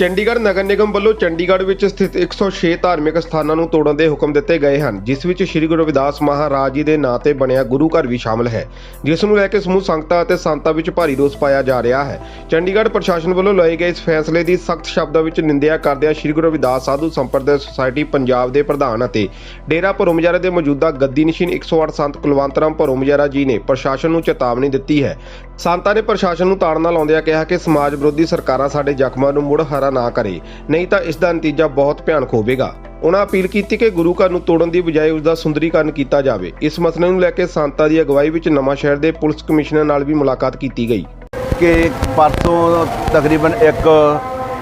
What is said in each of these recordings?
ਚੰਡੀਗੜ੍ਹ ਨਗਰ ਨਿਗਮ ਵੱਲੋਂ ਚੰਡੀਗੜ੍ਹ ਵਿੱਚ ਸਥਿਤ 106 ਧਾਰਮਿਕ ਸਥਾਨਾਂ ਨੂੰ ਤੋੜਨ ਦੇ ਹੁਕਮ ਦਿੱਤੇ ਗਏ ਹਨ, ਜਿਸ ਵਿੱਚ ਸ੍ਰੀ ਗੁਰੂ ਰਵਿਦਾਸ ਮਹਾਰਾਜ ਜੀ ਦੇ ਨਾਂ ਤੇ ਬਣਿਆ ਗੁਰੂ ਘਰ ਵੀ ਸ਼ਾਮਲ ਹੈ, ਜਿਸ ਨੂੰ ਲੈ ਕੇ ਸਮੂਹ ਸੰਗਤਾਂ ਅਤੇ ਸੰਤਾਂ ਵਿੱਚ ਭਾਰੀ ਰੋਸ ਪਾਇਆ ਜਾ ਰਿਹਾ ਹੈ। ਚੰਡੀਗੜ੍ਹ ਪ੍ਰਸ਼ਾਸਨ ਵੱਲੋਂ ਲਏ ਗਏ ਇਸ ਫੈਸਲੇ ਦੀ ਸਖਤ ਸ਼ਬਦਾਂ ਵਿੱਚ ਨਿੰਦਿਆ ਕਰਦਿਆਂ ਸ੍ਰੀ ਗੁਰੂ ਰਵਿਦਾਸ ਸਾਧੂ ਸੰਪਰਦਾ ਸੁਸਾਇਟੀ ਪੰਜਾਬ ਦੇ ਪ੍ਰਧਾਨ ਅਤੇ ਡੇਰਾ ਭਰੋਮਜਾਰਾ ਦੇ ਮੌਜੂਦਾ ਗੱਦੀ ਨਸ਼ੀਨ 108 ਸੰਤ ਕੁਲਵੰਤ ਰਾਮ ਭਰੋਮਜਾਰਾ ਜੀ ਨੇ ਪ੍ਰਸ਼ਾਸਨ ਨੂੰ ਚੇਤਾਵਨੀ ਦਿੱਤੀ ਹੈ। ਸੰਤਾਂ ਨੇ ਪ੍ਰਸ਼ਾਸਨ ਨੂੰ ਤਾੜਨਾ ਲਾਉਂਦਿਆਂ ਕਿਹਾ ਕਿ ਸਮਾਜ ਵਿਰੋਧੀ ਸਰਕਾਰਾਂ ਸਾਡੇ ਜ਼ਖਮਾਂ ਨੂੰ ਮੁੜ ਹਰਾ ਨਾ ਕਰੇ, ਨਹੀਂ ਤਾਂ ਇਸ ਦਾ ਨਤੀਜਾ ਬਹੁਤ ਭਿਆਨਕ ਹੋਵੇਗਾ। ਉਹਨਾਂ ਅਪੀਲ ਕੀਤੀ ਕਿ ਗੁਰੂ ਘਰ ਨੂੰ ਤੋੜਨ ਦੀ ਬਜਾਏ ਉਸ ਦਾ ਸੁੰਦਰੀਕਰਨ ਕੀਤਾ ਜਾਵੇ। ਇਸ ਮਸਲੇ ਨੂੰ ਲੈ ਕੇ ਸੰਤਾਂ ਦੀ ਅਗਵਾਈ ਵਿੱਚ ਨਵਾਂ ਸ਼ਹਿਰ ਦੇ ਪੁਲਿਸ ਕਮਿਸ਼ਨਰ ਨਾਲ ਵੀ ਮੁਲਾਕਾਤ ਕੀਤੀ ਗਈ। ਕਿ ਪਰਸੋਂ ਤਕਰੀਬਨ ਇੱਕ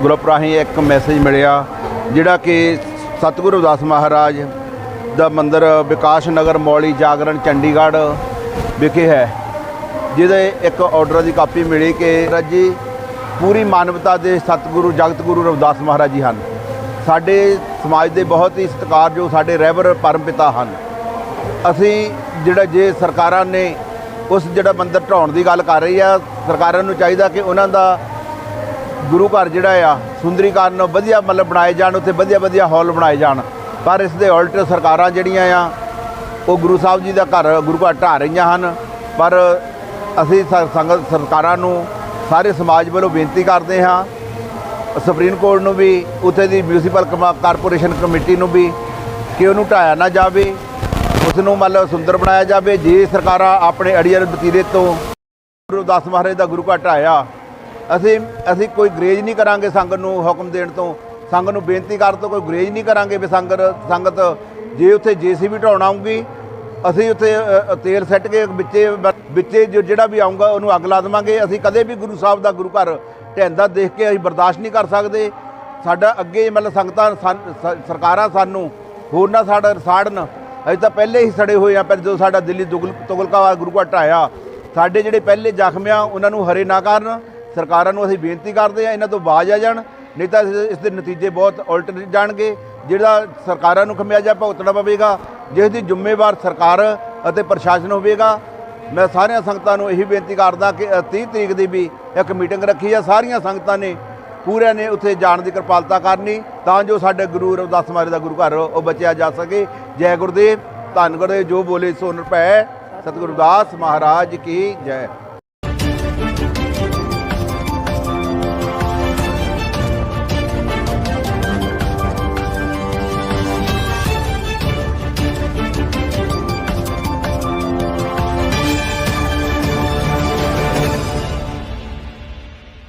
ਗਰੁੱਪ ਰਾਹੀਂ ਇੱਕ ਮੈਸੇਜ ਮਿਲਿਆ, ਜਿਹੜਾ ਕਿ ਸਤਿਗੁਰੂ ਰਵਿਦਾਸ ਮਹਾਰਾਜ ਦਾ ਮੰਦਿਰ ਵਿਕਾਸ ਨਗਰ ਮੌਲੀ ਜਾਗਰਣ ਚੰਡੀਗੜ੍ਹ ਵਿਖੇ ਹੈ, ਜਿਹਦੇ ਇੱਕ ਆਰਡਰ ਦੀ ਕਾਪੀ ਮਿਲੀ ਕਿ ਰੱਜੀ ਪੂਰੀ ਮਾਨਵਤਾ ਦੇ ਸਤਿਗੁਰੂ ਜਗਤ ਗੁਰੂ ਰਵਿਦਾਸ ਮਹਾਰਾਜ ਜੀ ਹਨ। ਸਾਡੇ ਸਮਾਜ ਦੇ ਬਹੁਤ ਹੀ ਸਤਿਕਾਰਯੋਗ ਸਾਡੇ ਰਹਿਬਰ ਪਰਮ ਪਿਤਾ ਹਨ। ਅਸੀਂ ਜਿਹੜਾ ਜੇ ਸਰਕਾਰਾਂ ਨੇ ਉਸ ਜਿਹੜਾ ਮੰਦਰ ਢਾਉਣ ਦੀ ਗੱਲ ਕਰ ਰਹੀ ਆ, ਸਰਕਾਰਾਂ ਨੂੰ ਚਾਹੀਦਾ ਕਿ ਉਹਨਾਂ ਦਾ ਗੁਰੂ ਘਰ ਜਿਹੜਾ ਆ, ਸੁੰਦਰੀਕਰਨ ਵਧੀਆ ਮਤਲਬ ਬਣਾਏ ਜਾਣ, ਉੱਥੇ ਵਧੀਆ ਵਧੀਆ ਹਾਲ ਬਣਾਏ ਜਾਣ। ਪਰ ਇਸ ਦੇ ਉਲਟ ਸਰਕਾਰਾਂ ਜਿਹੜੀਆਂ ਆ, ਉਹ ਗੁਰੂ ਸਾਹਿਬ ਜੀ ਦਾ ਘਰ, ਗੁਰੂ ਘਰ ਢਾਹ ਰਹੀਆਂ ਹਨ। ਪਰ ਅਸੀਂ ਸੰਗਤ ਸਰਕਾਰਾਂ ਨੂੰ ਸਾਰੇ ਸਮਾਜ ਵੱਲੋਂ ਬੇਨਤੀ ਕਰਦੇ ਹਾਂ। ਸੁਪਰੀਮ ਕੋਰਟ ਨੂੰ ਵੀ, ਉੱਥੇ ਦੀ ਮਿਊਨਿਸਪਲ ਕਮਾ- ਕਾਰਪੋਰੇਸ਼ਨ ਕਮੇਟੀ ਨੂੰ ਵੀ ਕਿ ਉਹਨੂੰ ਢਾਇਆ ਨਾ ਜਾਵੇ। ਉਸ ਨੂੰ ਮਤਲਬ ਸੁੰਦਰ ਬਣਾਇਆ ਜਾਵੇ। ਜੇ ਸਰਕਾਰਾਂ ਆਪਣੇ ਅੜੀਅਰ ਵਤੀਰੇ ਤੋਂ ਗੁਰੂ ਦਾਸ ਮਹਾਰਾਜ ਦਾ ਗੁਰੂ ਘਰ ਢਾਇਆ, ਅਸੀਂ ਅਸੀਂ ਕੋਈ ਗਰੇਜ ਨਹੀਂ ਕਰਾਂਗੇ ਸੰਗਤ ਨੂੰ ਹੁਕਮ ਦੇਣ ਤੋਂ। ਸੰਗਤ ਨੂੰ ਬੇਨਤੀ ਕਰਨ ਤੋਂ ਕੋਈ ਗਰੇਜ ਨਹੀਂ ਕਰਾਂਗੇ ਵੀ ਸੰਗਤ ਸੰਗਤ ਜੇ ਉੱਥੇ ਜੀਸੀਬੀ ਢਾਉਣ ਆਊਗੀ ਅਸੀਂ ਉੱਥੇ ਅ, ਤੇਲ ਸੱਟ ਕੇ ਵਿੱਚੇ ਵਿੱਚੇ ਜੋ ਜਿਹੜਾ ਵੀ ਆਊਗਾ ਉਹਨੂੰ ਅੱਗ ਲਾ ਦੇਵਾਂਗੇ। ਅਸੀਂ ਕਦੇ ਵੀ ਗੁਰੂ ਸਾਹਿਬ ਦਾ ਗੁਰੂ ਘਰ ਢਹਿੰਦਾ ਦੇਖ ਕੇ ਅਸੀਂ ਬਰਦਾਸ਼ਤ ਨਹੀਂ ਕਰ ਸਕਦੇ। ਸਾਡਾ ਅੱਗੇ ਮਤਲਬ ਸੰਗਤਾਂ ਸਾਨ- ਸ- ਸਰਕਾਰਾਂ ਸਾਨੂੰ ਹੋਰ ਨਾ ਸਾਡਾ ਸਾੜਨ। ਅਸੀਂ ਤਾਂ ਪਹਿਲੇ ਹੀ ਸੜੇ ਹੋਏ ਆ ਪਰ ਜਦੋਂ ਸਾਡਾ ਦਿੱਲੀ ਦੁਗਲ ਤੁਗਲਕਾਵਾਦ ਗੁਰੂ ਘਰ ਢਾਇਆ ਸਾਡੇ ਜਿਹੜੇ ਪਹਿਲੇ ਜ਼ਖਮ ਆ ਉਹਨਾਂ ਨੂੰ ਹਰੇ ਨਾ ਕਰਨ। ਸਰਕਾਰਾਂ ਨੂੰ ਅਸੀਂ ਬੇਨਤੀ ਕਰਦੇ ਆ ਇਹਨਾਂ ਤੋਂ ਬਾਜ਼ ਆ ਜਾਣ। ਨਹੀਂ ਤਾਂ ਇਸ ਇਸ ਦੇ ਨਤੀਜੇ ਬਹੁਤ ਉਲਟ ਜਾਣਗੇ। ਜਿਹੜਾ ਸਰਕਾਰਾਂ ਨੂੰ ਖਮਿਆਜਾ ਭੁਗਤਣਾ ਪਵੇਗਾ ਜਿਸ ਦੀ ਜ਼ਿੰਮੇਵਾਰ ਸਰਕਾਰ ਅਤੇ ਪ੍ਰਸ਼ਾਸਨ ਹੋਵੇਗਾ। ਮੈਂ ਸਾਰੀਆਂ ਸੰਗਤਾਂ ਨੂੰ ਇਹੀ ਬੇਨਤੀ ਕਰਦਾ ਕਿ ਅ, 30 ਤਰੀਕ ਦੀ ਵੀ ਇੱਕ ਮੀਟਿੰਗ ਰੱਖੀ ਆ। ਸਾਰੀਆਂ ਸੰਗਤਾਂ ਨੇ ਪੂਰਿਆਂ ਨੇ ਉੱਥੇ ਜਾਣ ਦੀ ਕਿਰਪਾਲਤਾ ਕਰਨੀ ਤਾਂ ਜੋ ਸਾਡੇ ਗੁਰੂ ਰਵਿਦਾਸ ਮਹਾਰਾਜ ਦਾ ਗੁਰੂ ਘਰ ਉਹ ਬਚਿਆ ਜਾ ਸਕੇ। ਜੈ ਗੁਰਦੇਵ ਧੰਨ ਗੁਰਦੇਵ ਜੋ ਬੋਲੇ ਸੋ ਨਿਰਭੈ। ਸਤਿਗੁਰੂ ਰਵਿਦਾਸ ਮਹਾਰਾਜ ਕੀ ਜੈ।